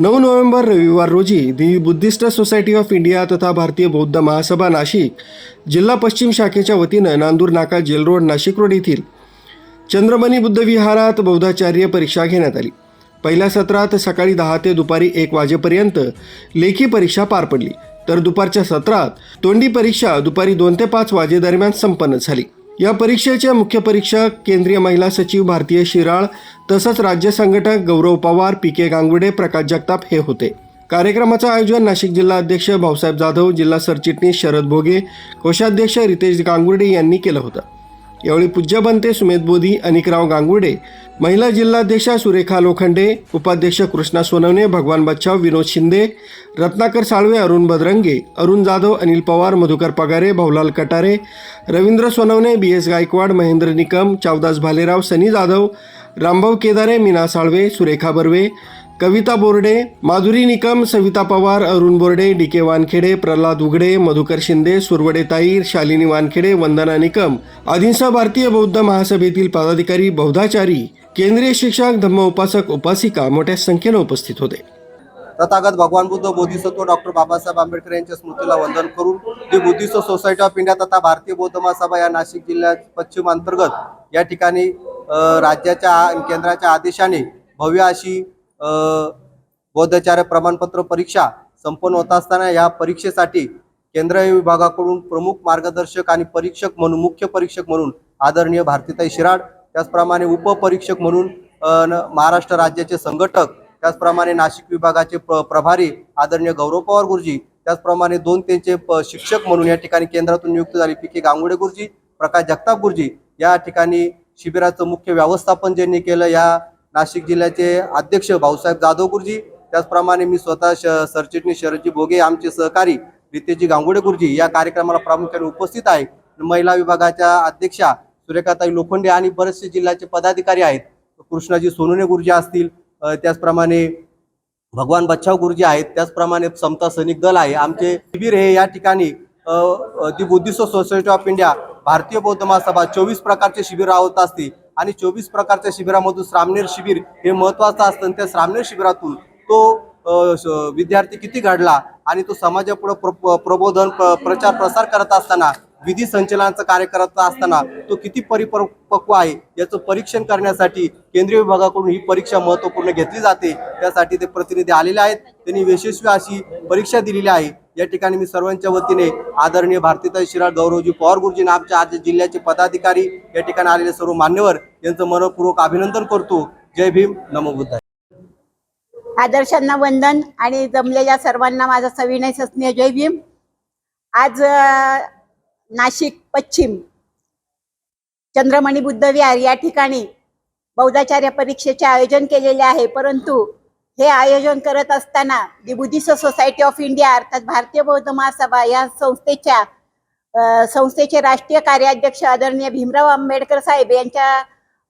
नऊ नोव्हेंबर रविवार रोजी the Buddhist society of India तथा भारतीय बौद्ध महासभा नाशिक जिल्हा पश्चिम शाखेच्या वतीनं नांदूर नाका जेल रोड नाशिक रोड येथील चंद्रमणी बुद्ध विहारात बौद्धाचार्य परीक्षा घेण्यात आली. पहिल्या सत्रात सकाळी दहा ते दुपारी एक वाजेपर्यंत लेखी परीक्षा पार पडली. तर दुपारच्या सत्रात तोंडी परीक्षा दुपारी दोन ते पाच वाजेदरम्यान संपन्न झाली. या परीक्षेच्या मुख्य परीक्षक केंद्रीय महिला सचिव भारतीय शिराळ तसंच राज्य संघटक गौरव पवार पी के गांगुडे प्रकाश जगताप हे होते. कार्यक्रमाचं आयोजन नाशिक जिल्हा अध्यक्ष भाऊसाहेब जाधव जिल्हा सरचिटणीस शरद भोगे कोषाध्यक्ष रितेश गांगुर्डे यांनी केलं होतं. यावेळी पूज्य बनते सुमेध बोधी अनिकराव गांगुडे महिला जिल्हाध्यक्षा सुरेखा लोखंडे उपाध्यक्ष Krishna Sonawane Bhagwan Bachhav Vinod Shinde Ratnakar Salve Arun Badrange Arun Jadhav Anil Pawar Madhukar Pagare Bhaulal Katare Ravindra Sonawane B S Gaikwad Mahendra Nikam Chavdas Bhalerao Sunny Jadhav Rambhau Kedare Meena Salve Surekha Barve Kavita Borde Madhuri Nikam Savita Pawar Arun Borde D K Wankhede Pralhad Ughade Madhukar Shinde Suravade ताईर Shalini Wankhede वंदना निकम आदींसह भारतीय बौद्ध महासभेतील पदाधिकारी बौद्धाचारी केंद्रीय शिक्षक धम्म उपासक उपासिका मोठ्या संख्येनं उपस्थित होते. तथागत भगवान बुद्ध बोधिसत्व डॉक्टर बाबासाहेब आंबेडकर यांच्या स्मृतीला वंदन करून जी बुद्धिस्ट सोसायटी ऑफ इंडिया तथा भारतीय बौद्ध महासभा या नाशिक जिल्ह्यात पश्चिम अंतर्गत या ठिकाणी राज्याच्या केंद्राच्या आदेशाने भव्य अशी बौद्धाचार्य प्रमाणपत्र परीक्षा संपन्न होत असताना या परीक्षेसाठी केंद्रीय विभागाकडून प्रमुख मार्गदर्शक आणि परीक्षक म्हणून मुख्य परीक्षक म्हणून आदरणीय भारतीताई शिराड त्याचप्रमाणे उपपरीक्षक म्हणून न- महाराष्ट्र राज्याचे संघटक त्याचप्रमाणे नाशिक विभागाचे प्र प्रभारी आदरणीय गौरव पवार गुरुजी त्याचप्रमाणे दोन त्यांचे प- शिक्षक म्हणून या ठिकाणी केंद्रातून नियुक्त झाले पी के गांगुडे गुरुजी प्रकाश जगताप गुरुजी. या ठिकाणी शिबिराचं मुख्य व्यवस्थापन ज्यांनी केलं या नाशिक जिल्ह्याचे अध्यक्ष भाऊसाहेब जाधव गुरुजी त्याचप्रमाणे मी स्वतः श सरचिटणीस शरदजी भोगे आमचे सहकारी रितेजी गांगुडे गुरुजी या कार्यक्रमाला प्रामुख्याने उपस्थित आहे. महिला विभागाच्या अध्यक्षा सुरेखाताई लोखंडे आणि बरेचसे जिल्ह्याचे पदाधिकारी आहेत. कृष्णाजी सोनुने गुरुजी असतील त्याचप्रमाणे भगवान बच्छाव गुरुजी आहेत त्याचप्रमाणे समता सैनिक दल आहे. आमचे शिबिर हे या ठिकाणी the Buddhist society of India Bharatiya Bauddha Mahasabha चोवीस प्रकारचे शिबिर राहत असते. आणि चोवीस प्रकारच्या शिबिरामधून श्रामनेर शिबिर हे महत्वाचं असतं. आणि त्या श्रामनेर शिबिरातून तो श- विद्यार्थी किती घडला आणि तो समाजापुढे प्र प्रबोधन प्र- प्रचार प्रसार करत असताना विधी संचलनाचं कार्य करत असताना तो किती परिपक्व आहे याचं परीक्षण करण्यासाठी केंद्रीय विभागाकडून ही परीक्षा महत्त्वपूर्ण घेतली जाते त्यासाठी ते प्रतिनिधी आलेले आहेत. त्यांनी यशस्वी अशी परीक्षा दिलेली आहे. या ठिकाणी मी सर्वांच्या वतीने आदरणीय भारतीताई शिराळ गौरवजी पवार गुरुजी आमच्या आज जिल्ह्याचे पदाधिकारी या ठिकाणी आलेले सर्व मान्यवर यांचं मनपूर्वक अभिनंदन करतो. जय भीम. नमो बुद्धाय. आदर्शांना वंदन आणि जमलेल्या सर्वांना माझा सविनय सस्नेह. जय भीम. आज नाशिक पश्चिम. चंद्रमणी बुद्ध विहार या ठिकाणी बौद्धाचार्य परीक्षेचे आयोजन केलेले आहे. परंतु हे आयोजन करत असताना दि बुद्धिस्ट सोसायटी ऑफ इंडिया अर्थात भारतीय बौद्ध महासभा या संस्थेच्या संस्थेचे राष्ट्रीय कार्याध्यक्ष आदरणीय भीमराव आंबेडकर साहेब यांच्या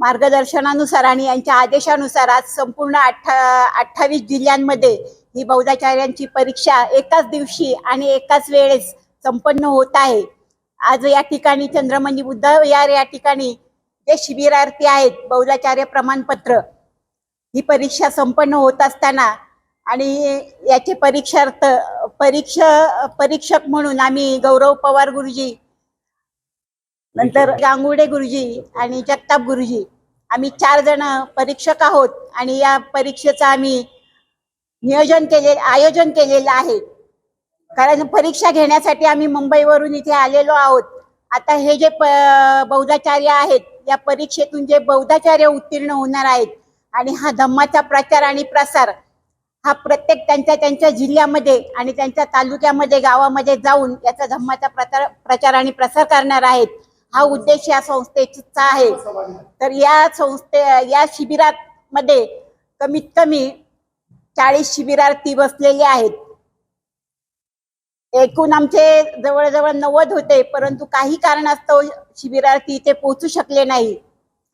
मार्गदर्शनानुसार आणि यांच्या आदेशानुसार आज संपूर्ण अठ्ठा अठ्ठावीस जिल्ह्यांमध्ये ही बौद्धाचार्यांची परीक्षा एकाच दिवशी आणि एकाच वेळेस संपन्न होत आहे. आज या ठिकाणी चंद्रमणी बुद्ध विहार या ठिकाणी जे शिबिरार्थी आहेत बौद्धाचार्य प्रमाणपत्र ही परीक्षा संपन्न होत असताना आणि याचे परीक्षार्थ परीक्षा परीक्षक म्हणून आम्ही गौरव पवार गुरुजी नंतर गांगुडे गुरुजी आणि जगताप गुरुजी आम्ही चार जण परीक्षक आहोत आणि या परीक्षेचं आम्ही नियोजन केले आयोजन केलेलं आहे. कारण परीक्षा घेण्यासाठी आम्ही मुंबईवरून इथे आलेलो आहोत. आता हे जे प बौद्धाचार्य आहेत या परीक्षेतून जे बौद्धाचार्य उत्तीर्ण होणार आहेत आणि हा धम्माचा प्रचार आणि प्रसार हा प्रत्येक त्यांच्या त्यांच्या जिल्ह्यामध्ये आणि त्यांच्या तालुक्यामध्ये गावामध्ये जाऊन याचा धम्माचा प्रचार प्रचार आणि प्रसार करणार आहेत. हा उद्देश या संस्थेचा आहे. तर या संस्थे या शिबिरात मध्ये कमीत कमी चाळीस शिबिरार्थी बसलेले आहेत. एकूण आमचे जवळजवळ नव्वद होते परंतु काही कारणास्तव शिबिरार्थी इथे पोहोचू शकले नाही.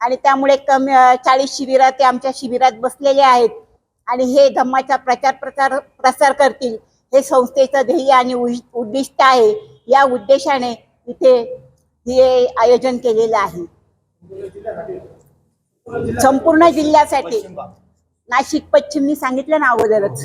आणि त्यामुळे कमी चाळीस शिबिरार्थी आमच्या शिबिरात बसलेले आहेत. आणि हे धम्माचा प्रचार प्रसार प्रसार करतील. हे संस्थेचं ध्येय आणि उद्दिष्ट आहे. या उद्देशाने इथे हे आयोजन केलेलं आहे. संपूर्ण जिल्ह्यासाठी. नाशिक पश्चिमनी सांगितलं ना अगोदरच.